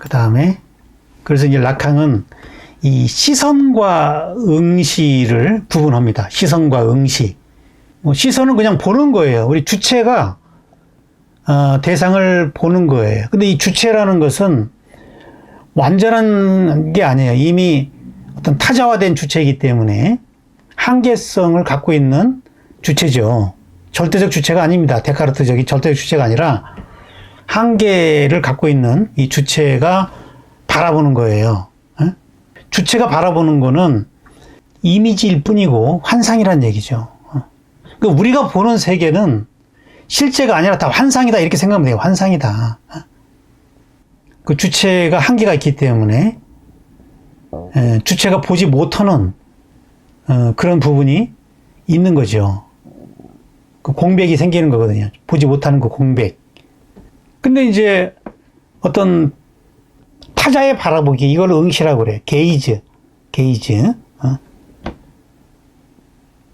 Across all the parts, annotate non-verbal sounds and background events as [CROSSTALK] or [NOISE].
그 다음에 그래서 이제 락항은 이 시선과 응시를 구분합니다. 시선과 응시. 뭐 시선은 그냥 보는 거예요. 우리 주체가 어, 대상을 보는 거예요. 근데 이 주체라는 것은 완전한 게 아니에요. 이미 어떤 타자화된 주체이기 때문에 한계성을 갖고 있는 주체죠. 절대적 주체가 아닙니다. 데카르트적인 절대적 주체가 아니라 한계를 갖고 있는 이 주체가 바라보는 거예요. 예? 주체가 바라보는 거는 이미지일 뿐이고 환상이란 얘기죠. 어. 그러니까 우리가 보는 세계는 실제가 아니라 다 환상이다 이렇게 생각하면 돼요. 환상이다. 어. 그 주체가 한계가 있기 때문에 에, 주체가 보지 못하는 어, 그런 부분이 있는 거죠. 그 공백이 생기는 거거든요. 보지 못하는 그 공백. 근데 이제 어떤 타자의 바라보기 이걸 응시라고 그래. 게이즈, 게이즈. 어?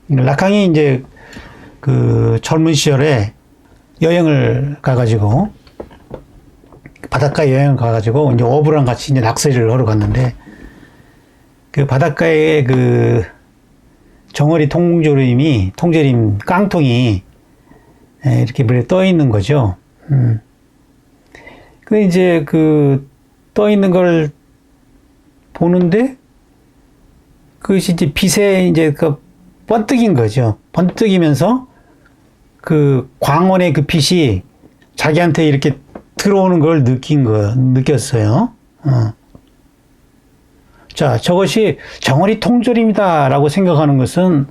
라캉이 이제 그 젊은 시절에 여행을 가가지고 바닷가 여행을 가가지고 이제 어부랑 같이 이제 낚시를 하러 갔는데 그 바닷가에 그 정어리 통조림이 통조림 깡통이 에, 이렇게 물에 떠 있는 거죠. 음. 그 이제 그 떠 있는 걸 보는데 그것이 이제 빛에 이제 그 번뜩인 거죠. 번뜩이면서 그 광원의 그 빛이 자기한테 이렇게 들어오는 걸 느낀 거 느꼈어요. 어. 자, 저것이 정어리 통조림이다라고 생각하는 것은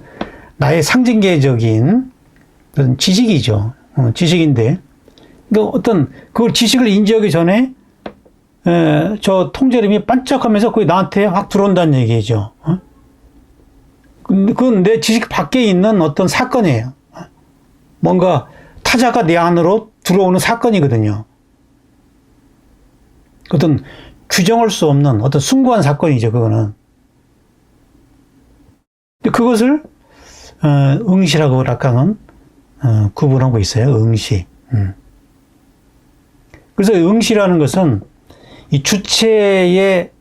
나의 상징계적인 지식이죠. 어, 지식인데, 그 어떤 그걸 지식을 인지하기 전에 에, 저 통조림이 반짝하면서 그게 나한테 확 들어온다는 얘기죠. 어? 그건 내 지식 밖에 있는 어떤 사건이에요. 어? 뭔가 타자가 내 안으로 들어오는 사건이거든요. 어떤 규정할 수 없는 어떤 숭고한 사건이죠, 그거는. 그것을, 어, 응시라고 락강은, 어, 구분하고 있어요, 응시. 음. 그래서 응시라는 것은 이 주체의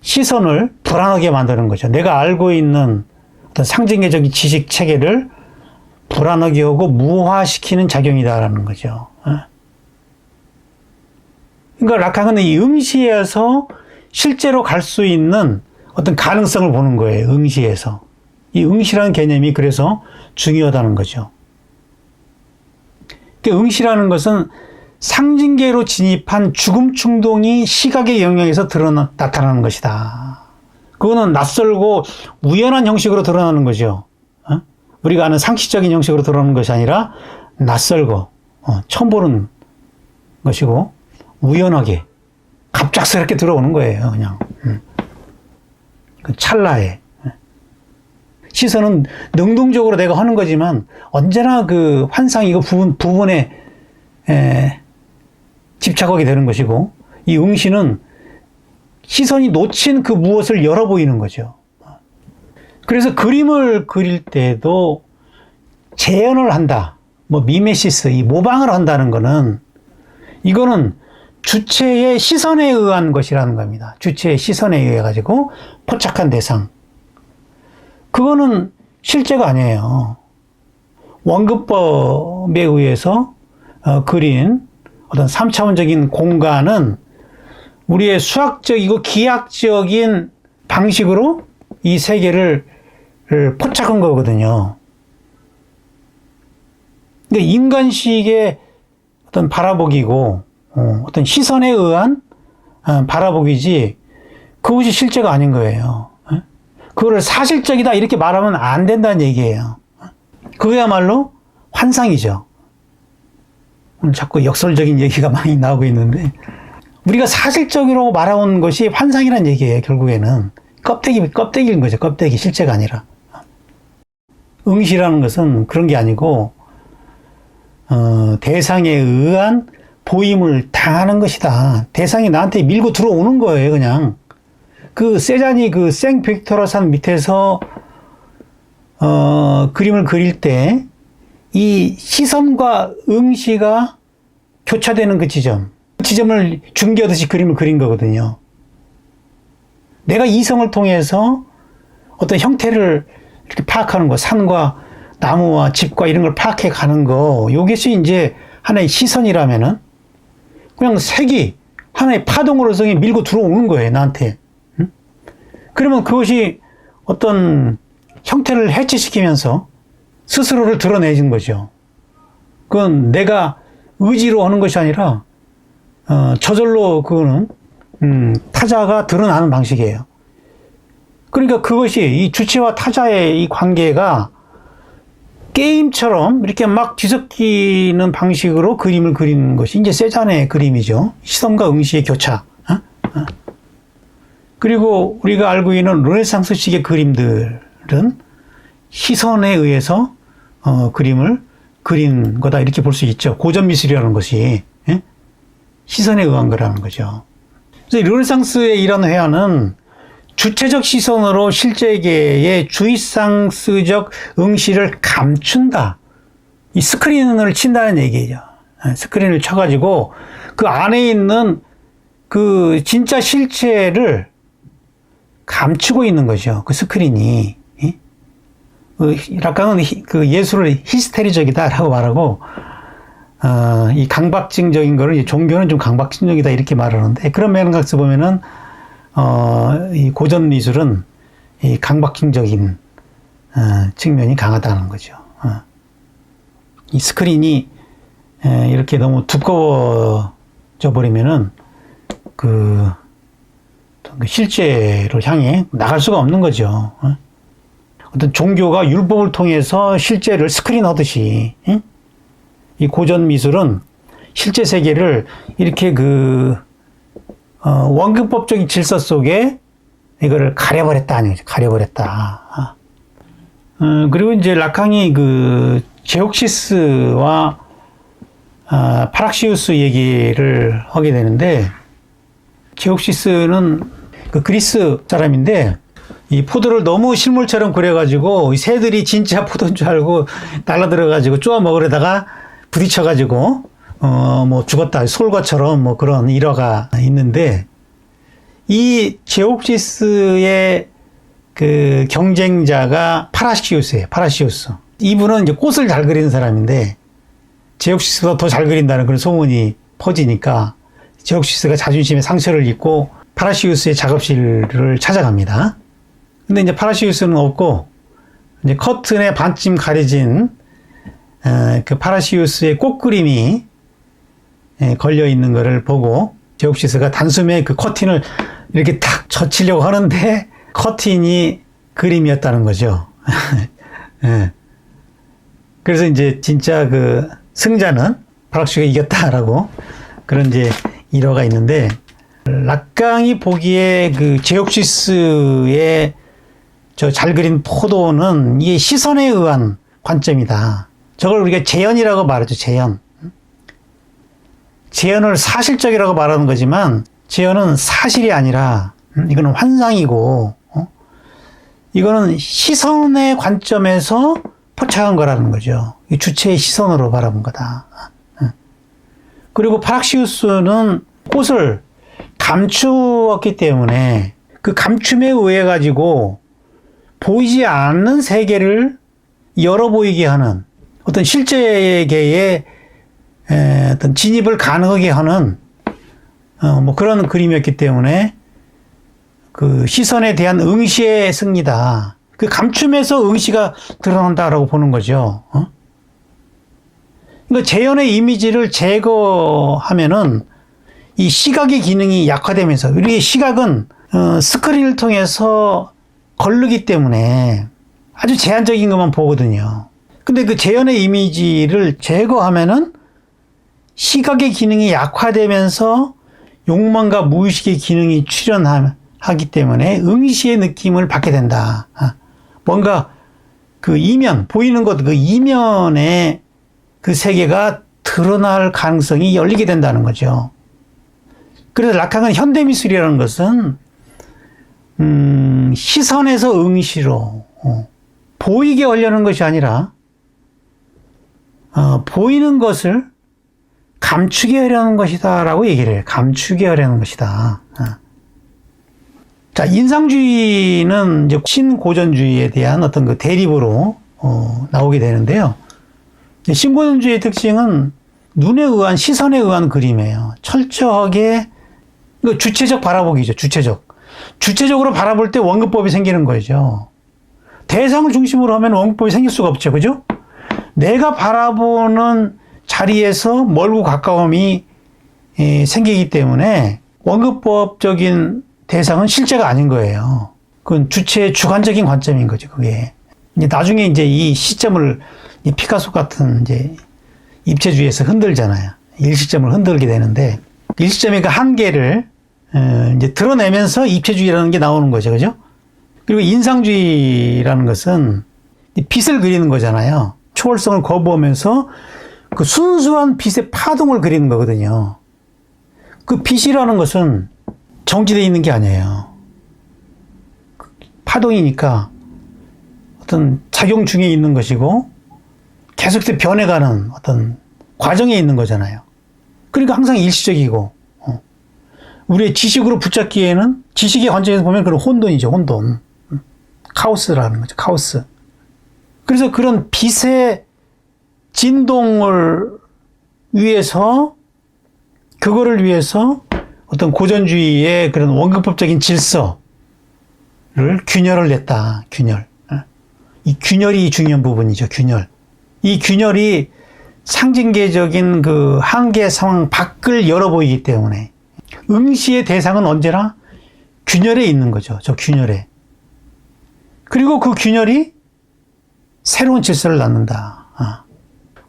시선을 불안하게 만드는 거죠. 내가 알고 있는 어떤 상징계적인 지식 체계를 불안하게 하고 무화시키는 작용이다라는 거죠. 어? 그러니까 락항은 이 응시에서 실제로 갈 수 있는 어떤 가능성을 보는 거예요. 응시에서. 이 응시라는 개념이 그래서 중요하다는 거죠. 그러니까 응시라는 것은 상징계로 진입한 죽음 충동이 시각의 영역에서 드러나, 나타나는 것이다. 그거는 낯설고 우연한 형식으로 드러나는 거죠. 어? 우리가 아는 상식적인 형식으로 드러나는 것이 아니라 낯설고 어, 처음 보는 것이고 우연하게 갑작스럽게 들어오는 거예요. 그냥 음. 그 찰나에 시선은 능동적으로 내가 하는 거지만 언제나 그 환상이고 부분 부분에 에, 집착하게 되는 것이고 이 응시는 시선이 놓친 그 무엇을 열어 보이는 거죠. 그래서 그림을 그릴 때도 재현을 한다. 뭐 미메시스, 이 모방을 한다는 거는 이거는 주체의 시선에 의한 것이라는 겁니다. 주체의 시선에 의해 가지고 포착한 대상. 그거는 실제가 아니에요. 원급법에 의해서 어, 그린 어떤 3차원적인 공간은 우리의 수학적이고 기하학적인 방식으로 이 세계를 포착한 거거든요. 근데 인간식의 어떤 바라보기고 어, 떤 시선에 의한 어, 바라보기지 그것이 실제가 아닌 거예요. 어? 그거를 사실적이다 이렇게 말하면 안 된다는 얘기예요. 그거야말로 환상이죠. 오늘 자꾸 역설적인 얘기가 많이 나오고 있는데 우리가 사실적으로 말해온 것이 환상이란 얘기예요. 결국에는 껍데기 껍데기인 거죠. 껍데기 실제가 아니라 응시라는 것은 그런 게 아니고 어, 대상에 의한 보임을 당하는 것이다. 대상이 나한테 밀고 들어오는 거예요. 그냥 그 세잔이 그 생 빅토라산 밑에서 어, 그림을 그릴 때 이 시선과 응시가 교차되는 그 지점. 지점을 중계하듯이 그림을 그린 거거든요. 내가 이성을 통해서 어떤 형태를 이렇게 파악하는 거, 산과 나무와 집과 이런 걸 파악해 가는 거, 요것이 이제 하나의 시선이라면은 그냥 색이 하나의 파동으로서 밀고 들어오는 거예요, 나한테. 응? 그러면 그것이 어떤 형태를 해체시키면서 스스로를 드러내는 거죠. 그건 내가 의지로 하는 것이 아니라 어, 저절로 그거는 음, 타자가 드러나는 방식이에요. 그러니까 그것이 이 주체와 타자의 이 관계가 게임처럼 이렇게 막 뒤섞이는 방식으로 그림을 그리는 것이 이제 세잔의 그림이죠. 시선과 응시의 교차. 어? 어. 그리고 우리가 알고 있는 르네상스식의 그림들은 시선에 의해서 어, 그림을 그린 거다 이렇게 볼 수 있죠. 고전 미술이라는 것이 예? 시선에 의한 거라는 거죠. 그래서 르네상스의 이런 회화는 주체적 시선으로 실제계의 주의상스적 응시를 감춘다. 이 스크린을 친다는 얘기죠. 예, 스크린을 쳐가지고 그 안에 있는 그 진짜 실체를 감추고 있는 거죠. 그 스크린이. 예? 그 락강은 그 예술을 히스테리적이다라고 말하고 어, 이 강박증적인 거를 종교는 좀 강박증적이다 이렇게 말하는데 그런 맥락에서 보면은 어, 이 고전 미술은 이 강박증적인 어, 측면이 강하다는 거죠. 어. 이 스크린이 에, 이렇게 너무 두꺼워져 버리면은 그, 그 실제로 향해 나갈 수가 없는 거죠. 어? 어떤 종교가 율법을 통해서 실제를 스크린하듯이 응? 이 고전 미술은 실제 세계를 이렇게 그 어, 원근법적인 질서 속에 이거를 가려버렸다 아니죠 가려버렸다. 어, 그리고 이제 라캉이 그 제옥시스와 어, 파락시우스 얘기를 하게 되는데 제옥시스는 그 그리스 사람인데 이 포도를 너무 실물처럼 그려가지고 이 새들이 진짜 포도인 줄 알고 날라들어가지고 쪼아 먹으려다가 부딪혀가지고 어 뭐 죽었다 솔과처럼 뭐 그런 일화가 있는데 이 제옥시스의 그 경쟁자가 파라시우스예요. 파라시우스. 이분은 이제 꽃을 잘 그리는 사람인데 제옥시스가 더잘 그린다는 그런 소문이 퍼지니까 제옥시스가 자존심에 상처를 입고 파라시우스의 작업실을 찾아갑니다. 근데 이제 파라시우스는 없고 이제 커튼에 반쯤 가려진 어, 그 파라시우스의 꽃 그림이 예, 걸려 있는 것을 보고 제옥시스가 단숨에 그 커튼을 이렇게 탁 젖히려고 하는데 커튼이 그림이었다는 거죠. [LAUGHS] 예. 그래서 이제 진짜 그 승자는 파락시가 이겼다라고 그런 이제 일화가 있는데 락강이 보기에 그 제옥시스의 저 잘 그린 포도는 이게 시선에 의한 관점이다. 저걸 우리가 재현이라고 말하죠. 재현. 재현을 사실적이라고 말하는 거지만 재현은 사실이 아니라 음, 이거는 환상이고 어? 이거는 시선의 관점에서 포착한 거라는 거죠. 주체의 시선으로 바라본 거다. 어. 그리고 파락시우스는 꽃을 감추었기 때문에 그 감춤에 의해 가지고 보이지 않는 세계를 열어 보이게 하는 어떤 실제계의 어떤 진입을 가능하게 하는 어, 뭐 그런 그림이었기 때문에 그 시선에 대한 응시의 승리다. 그 감춤에서 응시가 드러난다라고 보는 거죠. 어? 그러니까 재현의 이미지를 제거하면은 이 시각의 기능이 약화되면서 우리의 시각은 어, 스크린을 통해서 걸르기 때문에 아주 제한적인 것만 보거든요. 근데 그 재현의 이미지를 제거하면은 시각의 기능이 약화되면서 욕망과 무의식의 기능이 출현하기 때문에 응시의 느낌을 받게 된다. 아, 뭔가 그 이면, 보이는 것, 그 이면에 그 세계가 드러날 가능성이 열리게 된다는 거죠. 그래서 락강은 현대미술이라는 것은, 음, 시선에서 응시로, 어, 보이게 하려는 것이 아니라, 어, 보이는 것을 감추게 하려는 것이다라고 얘기를 해요. 감추게 하려는 것이다. 어. 자, 인상주의는 이제 신고전주의에 대한 어떤 그 대립으로 어, 나오게 되는데요. 신고전주의의 특징은 눈에 의한 시선에 의한 그림이에요. 철저하게 그 주체적 바라보기죠. 주체적. 주체적으로 바라볼 때 원근법이 생기는 거죠. 대상을 중심으로 하면 원근법이 생길 수가 없죠. 그죠? 내가 바라보는 자리에서 멀고 가까움이 예, 생기기 때문에 원근법적인 대상은 실제가 아닌 거예요. 그건 주체의 주관적인 관점인 거죠. 그게 나중에 이제 이 시점을 이 피카소 같은 이제 입체주의에서 흔들잖아요. 일시점을 흔들게 되는데 일시점의 그 한계를 어, 이제 드러내면서 입체주의라는 게 나오는 거죠. 그죠? 그리고 인상주의라는 것은 이 빛을 그리는 거잖아요. 초월성을 거부하면서 그 순수한 빛의 파동을 그리는 거거든요. 그 빛이라는 것은 정지되어 있는 게 아니에요. 파동이니까 어떤 작용 중에 있는 것이고 계속해서 변해가는 어떤 과정에 있는 거잖아요. 그러니까 항상 일시적이고 어. 우리의 지식으로 붙잡기에는 지식의 관점에서 보면 그런 혼돈이죠. 혼돈. 음. 카오스라는 거죠. 카오스. 그래서 그런 빛의 진동을 위해서 그거를 위해서 어떤 고전주의의 그런 원근법적인 질서를 균열을 냈다. 균열. 어. 이 균열이 중요한 부분이죠. 균열. 이 균열이 상징계적인 그 한계 상황 밖을 열어 보이기 때문에 응시의 대상은 언제나 균열에 있는 거죠. 저 균열에. 그리고 그 균열이 새로운 질서를 낳는다. 아.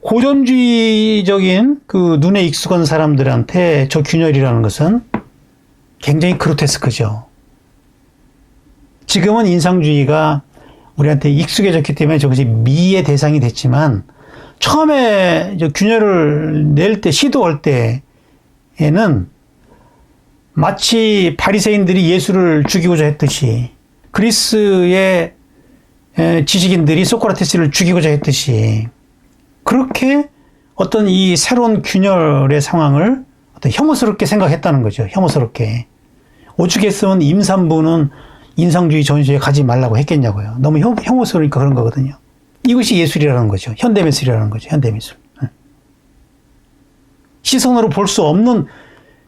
고전주의적인 그 눈에 익숙한 사람들한테 저 균열이라는 것은 굉장히 그로테스크죠. 지금은 인상주의가 우리한테 익숙해졌기 때문에 저것이 미의 대상이 됐지만 처음에 균열을 낼 때 시도할 때에는 마치 바리새인들이 예수를 죽이고자 했듯이 그리스의 지식인들이 소크라테스를 죽이고자 했듯이 그렇게 어떤 이 새로운 균열의 상황을 어떤 혐오스럽게 생각했다는 거죠. 혐오스럽게. 오죽했으면 임산부는 인상주의 전시에 가지 말라고 했겠냐고요. 너무 혐, 혐오스러우니까 그런 거거든요. 이것이 예술이라는 거죠. 현대미술이라는 거죠. 현대미술. 시선으로 볼 수 없는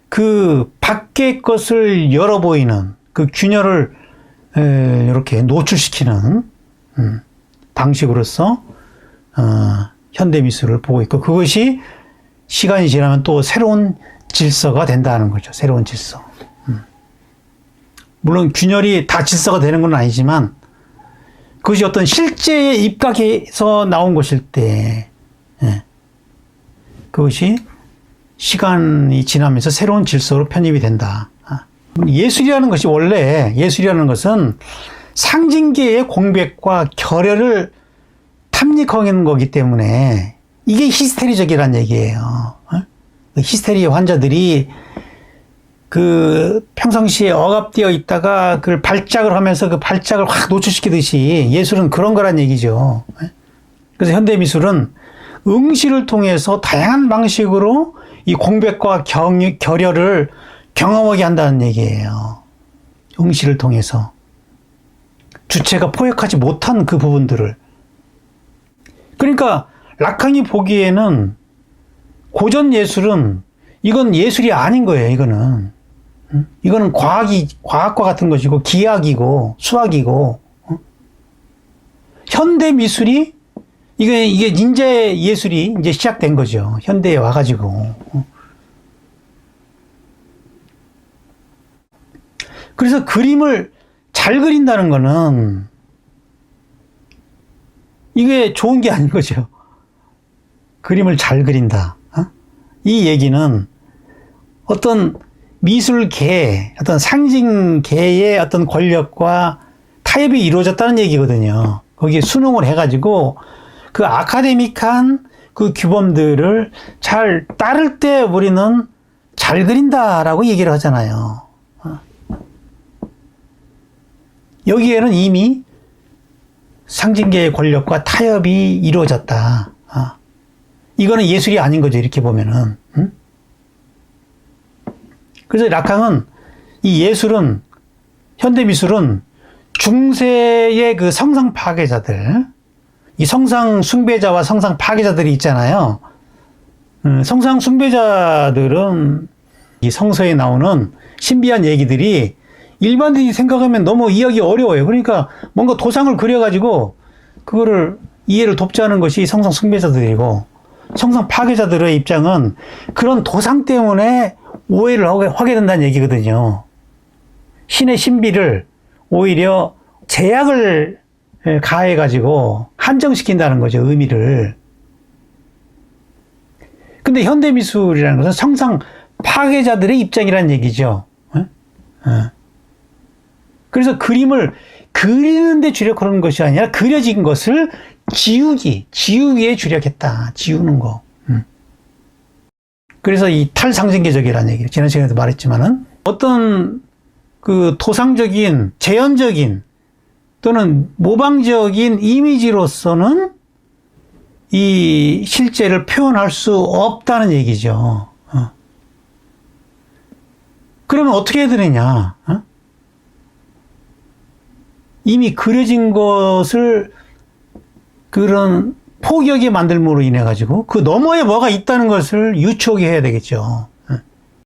그 밖의 것을 열어 보이는 그 균열을 이렇게 노출시키는 음, 방식으로서 어, 현대 미술을 보고 있고 그것이 시간이 지나면 또 새로운 질서가 된다는 거죠. 새로운 질서. 음. 물론 균열이 다 질서가 되는 건 아니지만 그것이 어떤 실제에 입각해서 나온 것일 때 예. 그것이 시간이 지나면서 새로운 질서로 편입이 된다. 아. 예술이라는 것이 원래 예술이라는 것은 상징계의 공백과 결여를 탐닉하는 거기 때문에 이게 히스테리적이란 얘기예요. 어? 그 히스테리 환자들이 그 평상시에 억압되어 있다가 그걸 발작을 하면서 그 발작을 확 노출시키듯이 예술은 그런 거란 얘기죠. 어? 그래서 현대 미술은 응시를 통해서 다양한 방식으로 이 공백과 경, 결여를 경험하게 한다는 얘기예요. 응시를 통해서. 주체가 포획하지 못한 그 부분들을. 그러니까 락캉이 보기에는 고전 예술은 이건 예술이 아닌 거예요, 이거는. 이거는 과학이, 과학과 같은 것이고, 기하이고 수학이고, 현대 미술이, 이게, 이게 인재 예술이 이제 시작된 거죠. 현대에 와가지고. 그래서 그림을 잘 그린다는 거는 이게 좋은 게 아닌 거죠. 그림을 잘 그린다. 어? 이 얘기는 어떤 미술계, 어떤 상징계의 어떤 권력과 타협이 이루어졌다는 얘기거든요. 거기에 수능을 해가지고 그 아카데믹한 그 규범들을 잘 따를 때 우리는 잘 그린다라고 얘기를 하잖아요. 어? 여기에는 이미 상징계의 권력과 타협이 이루어졌다. 어? 이거는 예술이 아닌 거죠. 이렇게 보면은. 응? 그래서 락항은 이 예술은 현대 미술은 중세의 그 성상 파괴자들, 이 성상 숭배자와 성상 파괴자들이 있잖아요. 음, 성상 숭배자들은 이 성서에 나오는 신비한 얘기들이 일반인이 생각하면 너무 이해하기 어려워요. 그러니까 뭔가 도상을 그려가지고 그거를 이해를 돕자는 것이 성상 숭배자들이고 성상 파괴자들의 입장은 그런 도상 때문에 오해를 하게, 된다는 얘기거든요. 신의 신비를 오히려 제약을 예, 가해가지고 한정시킨다는 거죠, 의미를. 근데 현대미술이라는 것은 성상 파괴자들의 입장이라는 얘기죠. 예? 예. 그래서 그림을 그리는데 주력하는 것이 아니라 그려진 것을 지우기, 지우기에 주력했다. 지우는 거. 음. 그래서 이 탈상징계적이라는 얘기를 지난 시간에도 말했지만은 어떤 그 토상적인, 재현적인 또는 모방적인 이미지로서는 이 실제를 표현할 수 없다는 얘기죠. 어. 그러면 어떻게 해야 되느냐? 어? 이미 그려진 것을 그런 포격에 만들므로 인해 가지고 그 너머에 뭐가 있다는 것을 유추하게 해야 되겠죠.